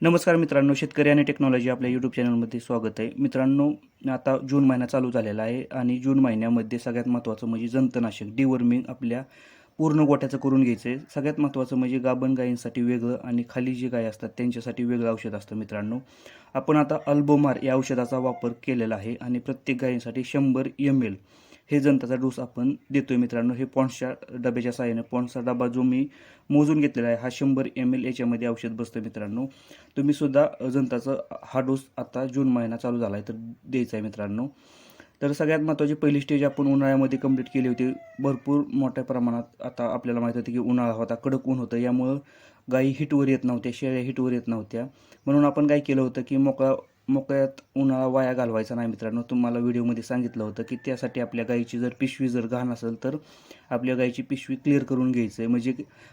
नमस्कार मित्रांनो शेतकरी आणि टेक्नॉलॉजी आपल्या यूट्यूब चॅनलमध्ये स्वागत आहे. मित्रांनो आता जून महिना चालू झालेला आहे आणि जून महिन्यामध्ये सगळ्यात महत्त्वाचं म्हणजे जंतनाशक डिवर्मिंग आपल्या पूर्ण गोठ्याचं करून घ्यायचं आहे. सगळ्यात महत्त्वाचं म्हणजे गाभण गायींसाठी वेगळं आणि खाली जी गाय असतात त्यांच्यासाठी वेगळं औषध असतं मित्रांनो. आपण आता अल्बोमार या औषधाचा वापर केलेला आहे आणि प्रत्येक गायींसाठी शंभर एम एल हे जंताचा डोस आपण देतोय मित्रांनो. हे पॉन्सच्या डब्याच्या साहाय्याने पॉन्सचा डबा जो मी मोजून घेतलेला आहे हा शंभर एम एल याच्यामध्ये औषध बसतं मित्रांनो. तुम्ही सुद्धा जंताचा हा डोस आता जून महिना चालू झाला आहे तर द्यायचा आहे मित्रांनो. तर सगळ्यात महत्त्वाची पहिली स्टेज आपण उन्हाळ्यामध्ये कंप्लीट केली होती. भरपूर मोठ्या प्रमाणात आता आपल्याला माहीत होतं की उन्हाळा होता कडक ऊन होतं. यामुळं गायी हिटवर येत नव्हत्या शेळ्या हिटवर येत नव्हत्या. म्हणून आपण काय केलं होतं की मोकळा मोकळ्यात उन्हाळा वाया घालवायचा नाही मित्रांनो. तुम्हाला व्हिडिओमध्ये सांगितलं होतं की त्यासाठी आपल्या गाईची जर पिशवी जर घाण असेल तर आपल्या गाईची पिशवी क्लिअर करून घ्यायचं आहे म्हणजे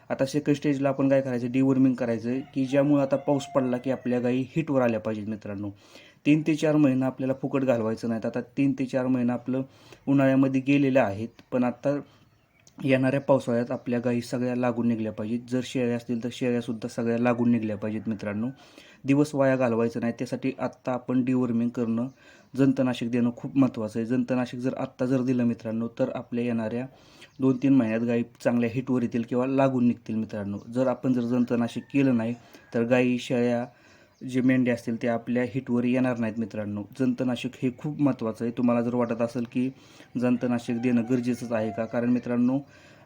आता सेकंड स्टेजला आपण काय करायचं? डिवॉर्मिंग करायचं आहे की ज्यामुळे आता पाऊस पडला की आपल्या गाई हिटवर आल्या पाहिजेत मित्रांनो. तीन ते चार महिना आपल्याला फुकट घालवायचं नाहीत. आता तीन ते चार महिना आपलं उन्हाळ्यामध्ये गेलेले आहेत. पण आता येणाऱ्या पावसाळ्यात आपल्या गाई सगळ्या लागून निघल्या पाहिजेत. जर शेळ्या असतील तर शेळ्यासुद्धा सगळ्या लागून निघल्या पाहिजेत मित्रांनो. दिवस वाया घालवायचं नाही. त्यासाठी आत्ता आपण डिवर्मिंग करणं जंतनाशक देणं खूप महत्त्वाचं आहे. जंतनाशक जर आत्ता जर दिलं मित्रांनो तर आपल्या येणाऱ्या दोन तीन महिन्यात गाई चांगल्या हिटवर येतील किंवा लागून निघतील मित्रांनो. जर आपण जर जंतनाशक केलं नाही तर गाई शेळ्या जे मेंढ्या असतील ते आपल्या हिटवर येणार नाहीत मित्रांनो. जंतनाशक हे खूप महत्त्वाचं आहे. तुम्हाला जर वाटत असेल की जंतनाशक देणं गरजेचंच आहे का? कारण मित्रांनो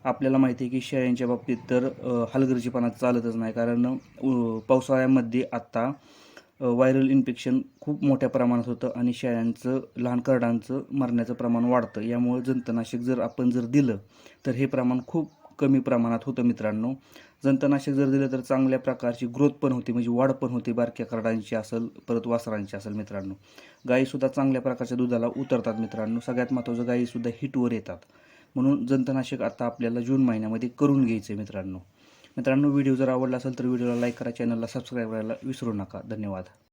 आपल्याला माहिती आहे की शेळ्यांच्या बाबतीत तर हलगर्जीपणा चालतच नाही. कारण पावसाळ्यामध्ये आत्ता व्हायरल इन्फेक्शन खूप मोठ्या प्रमाणात होतं आणि शेळ्यांचं लहान करडांचं मरण्याचं प्रमाण वाढतं. यामुळे जंतनाशक जर आपण जर दिलं तर हे प्रमाण खूप कमी प्रमाणात होतं मित्रांनो. जंतनाशक जर दिलं तर चांगल्या प्रकारची ग्रोथ पण होते म्हणजे वाढ पण होते बारक्या करडांची असेल परत वासरांची असेल मित्रांनो. गायीसुद्धा चांगल्या प्रकारच्या दुधाला उतरतात मित्रांनो. सगळ्यात महत्त्वाचं गायीसुद्धा हिटवर येतात. म्हणून जंतनाशक आता आपल्याला जून महिन्यामध्ये करून घ्यायचं आहे मित्रांनो. मित्रांनो व्हिडिओ जर आवडला असेल तर व्हिडिओला लाईक करा चॅनलला सबस्क्राईब करायला विसरू नका. धन्यवाद.